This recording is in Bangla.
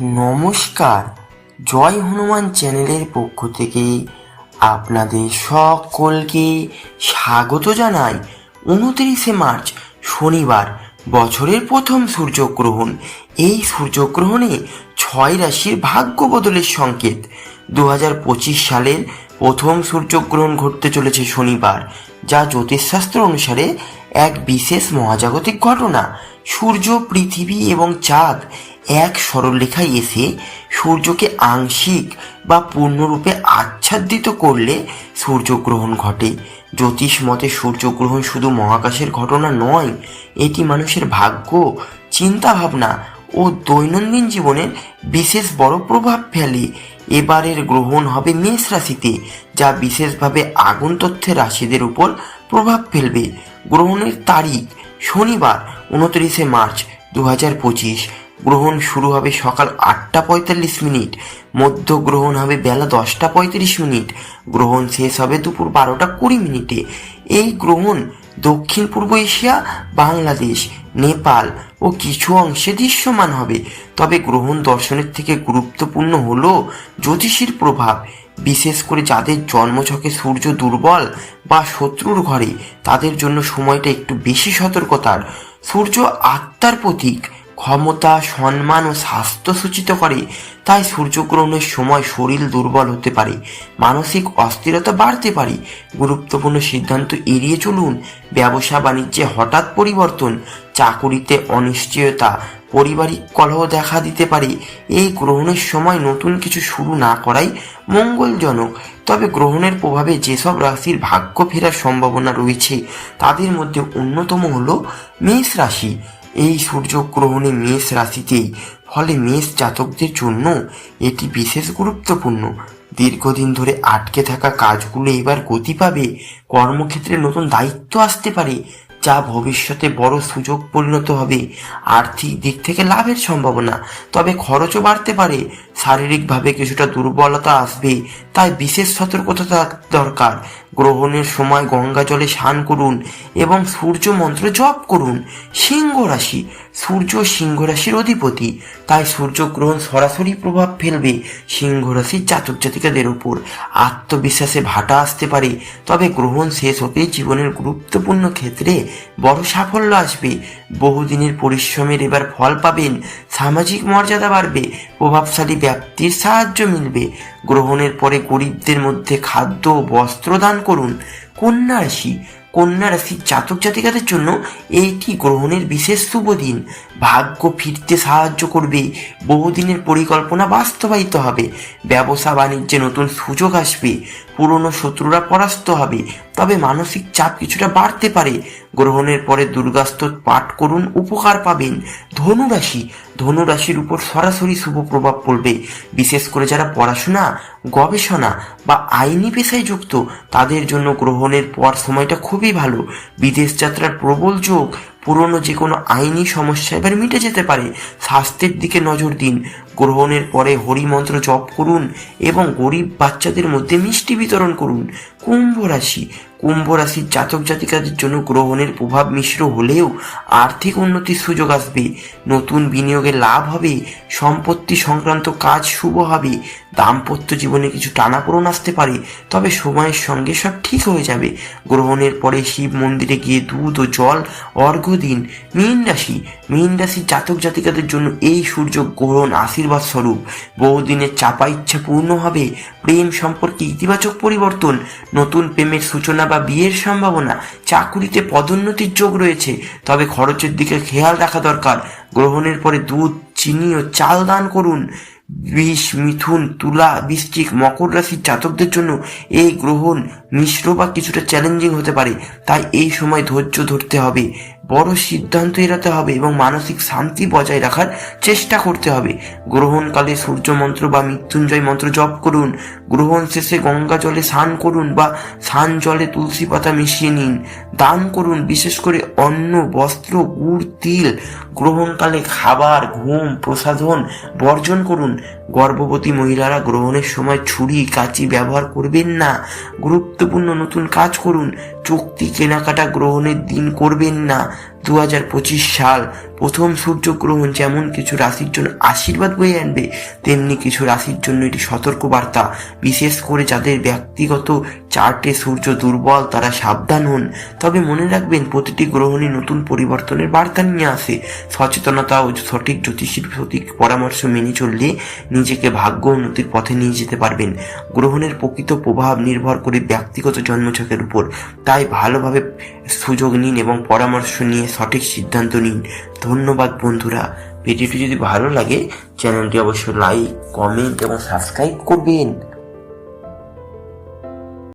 নমস্কার। জয় হনুমান চ্যানেলের পক্ষ থেকে আপনাদের সকলকে স্বাগত জানাই। উনত্রিশে মার্চ শনিবার, বছরের প্রথম সূর্যগ্রহণ। এই সূর্যগ্রহণে ছয় রাশির ভাগ্য বদলের সংকেত। দু হাজার পঁচিশ সালের প্রথম সূর্যগ্রহণ ঘটতে চলেছে শনিবার, যা জ্যোতিষশাস্ত্র অনুসারে এক বিশেষ মহাজাগতিক ঘটনা। সূর্য, পৃথিবী এবং চাঁদ এক সরলরেখায় এসে সূর্যকে আংশিক বা পূর্ণরূপে আচ্ছাদিত করলে সূর্যগ্রহণ ঘটে। জ্যোতিষ মতে সূর্যগ্রহণ শুধু মহাকাশের ঘটনা নয়, এটি মানুষের ভাগ্য, চিন্তাভাবনা ও দৈনন্দিন জীবনের বিশেষ বড় প্রভাব ফেলে। এবারের গ্রহণ হবে মেষ রাশিতে, যা বিশেষভাবে আগুন তথ্যের রাশিদের উপর প্রভাব ফেলবে। গ্রহণের তারিখ শনিবার, উনত্রিশে মার্চ দু হাজার পঁচিশ। গ্রহণ শুরু হবে সকাল আটটা পঁয়তাল্লিশ মিনিট, মধ্য গ্রহণ হবে বেলা দশটা পঁয়ত্রিশ মিনিট, গ্রহণ শেষ হবে দুপুর বারোটা কুড়ি মিনিটে। এই গ্রহণ দক্ষিণ পূর্ব এশিয়া, বাংলাদেশ, নেপাল ও কিছু অংশে দৃশ্যমান হবে। তবে গ্রহণ দর্শনের থেকে গুরুত্বপূর্ণ হল জ্যোতিষীর প্রভাব। বিশেষ করে যাদের জন্মছকে সূর্য দুর্বল বা শত্রুর ঘরে, তাদের জন্য সময়টা একটু বেশি সতর্কতার। সূর্য আত্মার প্রতীক। ক্ষমতা, সম্মান ও স্বাস্থ্য সূচিত করে, তাই সূর্যগ্রহণের সময় শরীর দুর্বল হতে পারে, মানসিক অস্থিরতা বাড়তে পারে। গুরুত্বপূর্ণ সিদ্ধান্ত এড়িয়ে চলুন। ব্যবসা বাণিজ্যে হঠাৎ পরিবর্তন, চাকুরিতে অনিশ্চয়তা, পারিবারিক কলহ দেখা দিতে পারে। এই গ্রহণের সময় নতুন কিছু শুরু না করাই মঙ্গলজনক। তবে গ্রহণের প্রভাবে যেসব রাশির ভাগ্য ফেরার সম্ভাবনা রয়েছে, তাদের মধ্যে অন্যতম হল মেষ রাশি। এই সূর্যগ্রহণে মেষ রাশিতেই ফলে মেষ জাতকদের জন্য এটি বিশেষ গুরুত্বপূর্ণ। দীর্ঘদিন ধরে আটকে থাকা কাজগুলো এবার গতি পাবে, কর্মক্ষেত্রে নতুন দায়িত্ব আসতে পারে, যা ভবিষ্যতে বড় সুযোগ পরিণত হবে। আর্থিক দিক থেকে লাভের সম্ভাবনা, তবে খরচও বাড়তে পারে। শারীরিকভাবে কিছুটা দুর্বলতা আসবে তাই বিশেষ সতর্কতা দরকার। গ্রহণের সময় গঙ্গা জলে স্নান করুন এবং সূর্য মন্ত্র জপ করুন। সিংহ রাশি, সূর্য সিংহ রাশির অধিপতি, তাই সূর্যগ্রহণ সরাসরি প্রভাব ফেলবে সিংহ রাশির জাতক জাতিকাদের উপর। আত্মবিশ্বাসে ভাটা আসতে পারে, তবে গ্রহণ শেষ হতেই জীবনের গুরুত্বপূর্ণ ক্ষেত্রে বড় সাফল্য আসবে। বহুদিনের পরিশ্রমের এবার ফল পাবেন, সামাজিক মর্যাদা বাড়বে প্রভাবশালী ব্যক্তির সাহায্য মিলবে। গ্রহণের পরে গরিবদের মধ্যে খাদ্য ও বস্ত্র দান করুন। কন্যা রাশি কন্যা রাশির জাতক জাতিকাদের জন্য এইটি গ্রহণের বিশেষ শুভ দিন। ভাগ্য ফিরতে সাহায্য করবে, বহুদিনের পরিকল্পনা বাস্তবায়িত হবে, ব্যবসা বাণিজ্যে নতুন সুযোগ আসবে, পুরনো শত্রুরা পরাস্ত হবে, তবে মানসিক চাপ কিছুটা বাড়তে পারে। গ্রহণের পরে দুর্গাস্তর পাঠ করুন, উপকার পাবেন। ধনুরাশি ধনুরাশির উপর সরাসরি শুভ প্রভাব পড়বে। বিশেষ করে যারা পড়াশোনা গবেষণা বা আইনি পেশায় যুক্ত, তাদের জন্য গ্রহণের পর সময়টা খুবই ভালো। বিদেশ যাত্রার প্রবল যোগ, পুরনো যে কোনো আইনি সমস্যা এবার মিটে যেতে পারে। স্বাস্থ্যের দিকে নজর দিন। গ্রহণের পরে হরিমন্ত্র জপ করুন এবং গরিব বাচ্চাদের মধ্যে মিষ্টি বিতরণ করুন। কুম্ভ রাশি। কুম্ভ রাশির জাতক জাতিকাদের জন্য গ্রহণের প্রভাব মিশ্র হলেও আর্থিক উন্নতির সুযোগ আসবে। নতুন বিনিয়োগে লাভ হবে। সম্পত্তি সংক্রান্ত কাজ শুভ হবে। দাম্পত্য জীবনে কিছু টানাপোড়ন আসতে পারে, তবে সময়ের সঙ্গে সব ঠিক হয়ে যাবে। গ্রহণের পরে শিব মন্দিরে গিয়ে দুধ ও জল, অর্ঘ্য দিন। মীন রাশি, মীন রাশির জাতক জাতিকাদের জন্য এই সূর্য গ্রহণ আশীর্বাদ স্বরূপ। বহুদিনের চাপা ইচ্ছা পূর্ণ হবে, প্রেম সম্পর্কে ইতিবাচক পরিবর্তন, নতুন প্রেমের সূচনা বা বিয়ের সম্ভাবনা, চাকুরিতে পদোন্নতির যোগ রয়েছে, তবে খরচের দিকে খেয়াল রাখা দরকার। গ্রহণের পরে দুধ চিনি ও চাল দান করুন। বিষ, মিথুন, তুলা, বৃশ্চিক, মকর রাশির জাতকদের জন্য এই গ্রহণ মিশ্র বা কিছুটা চ্যালেঞ্জিং হতে পারে। তাই এই সময় ধৈর্য ধরতে হবে। বড় সিদ্ধান্ত এড়াতে হবে এবং মানসিক শান্তি বজায় রাখার চেষ্টা করতে হবে। গ্রহণকালে সূর্য মন্ত্র বা মৃত্যুঞ্জয় মন্ত্র জপ করুন। গ্রহণ শেষে গঙ্গা জলে স্নান করুন বা স্নান জলে তুলসী পাতা মিশিয়ে নিন। দান করুন, বিশেষ করে অন্ন, বস্ত্র, গুড়, তিল। গ্রহণকালে খাবার, ঘুম, প্রসাধন বর্জন করুন। গর্ভবতী মহিলারা গ্রহণের সময় ছুরি, কাঁচি ব্যবহার করবেন না। গুরুত্বপূর্ণ নতুন কাজ করুন। চুক্তি কেনাকাটা গ্রহণের দিন করবেন না। দু হাজার পঁচিশ সাল প্রথম সূর্যগ্রহণ যেমন কিছু রাশির জন্য আশীর্বাদ বয়ে আনবে, তেমনি কিছু রাশির জন্য এটি সতর্কবার্তা। বিশেষ করে যাদের ব্যক্তিগত চার্টে সূর্য দুর্বল, তারা সাবধান হন। তবে মনে রাখবেন, প্রতিটি গ্রহণই নতুন পরিবর্তনের বার্তা নিয়ে আসে। সচেতনতা ও সঠিক জ্যোতিষীর সঠিক পরামর্শ মেনে চললে নিজেকে ভাগ্য উন্নতির পথে নিয়ে যেতে পারবেন। গ্রহণের প্রকৃত প্রভাব নির্ভর করে ব্যক্তিগত জন্মছকের উপর। তাই ভালোভাবে সুযোগ নিন এবং পরামর্শ নিয়ে সঠিক সিদ্ধান্ত নিন। ধন্যবাদ বন্ধুরা। ভিডিওটি যদি ভালো লাগে, চ্যানেলটি অবশ্যই লাইক কমেন্ট এবং সাবস্ক্রাইব করবেন।